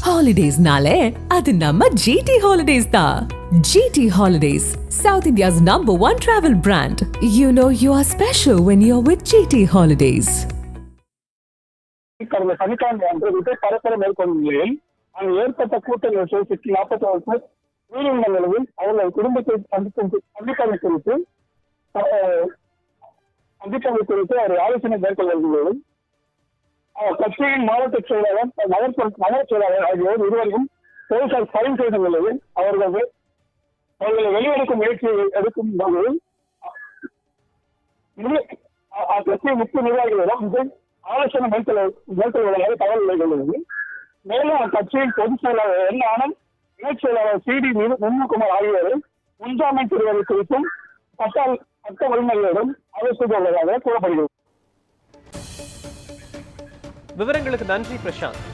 ஹாலிடேஸ்னாலே அது நம்ம ஜிடி ஹாலிடேஸ் தான் GT holidays south India's number one travel brand you know you are special when you are with GT holidays கடந்த சனிக்கிழமை அன்று விஜய் பரப்பர மேற்கொண்ட நிலையில் அங்கு ஏற்பட்ட கூட்ட நெரிசல் சுற்றி நாற்பத்தி ஒரு பேர் உயிரிழந்த நிலையில் அவர்கள் குடும்பத்தை சந்திக்கும் சந்திப்பதை குறித்து அஹ், குறித்து அவர் ஆலோசனை மேற்கொள்ள வேண்டியது கட்சியின் மாவட்ட செயலாளர் நகர்ப்புற நகர செயலாளர் ஆகியோர் இருவரையும் போலீசார் பதிவு செய்த நிலையில் அவர்கள் அவர்களை வெளியெடுக்கும் முயற்சியை எடுக்கும் வகையில் கட்சியின் முக்கிய நிர்வாகிகளிடம் விஜய் ஆலோசனை மேற்கொள்ள மேற்கொள்வதாக தகவல் வெளிவந்துள்ளது. மேலும் அக்கட்சியின் பொதுச் செயலாளர் என் ஆனந்த் இணைச் செயலாளர் சி டி நிர்மல்குமார் ஆகியோரை முன்ஜாமீன் பெறுவது குறித்தும் சட்ட சட்ட வல்லுநர்களிடம் ஆலோசித்துள்ளதாக கூறப்படுகிறது. விவரங்களுக்கு நன்றி பிரசாந்த்.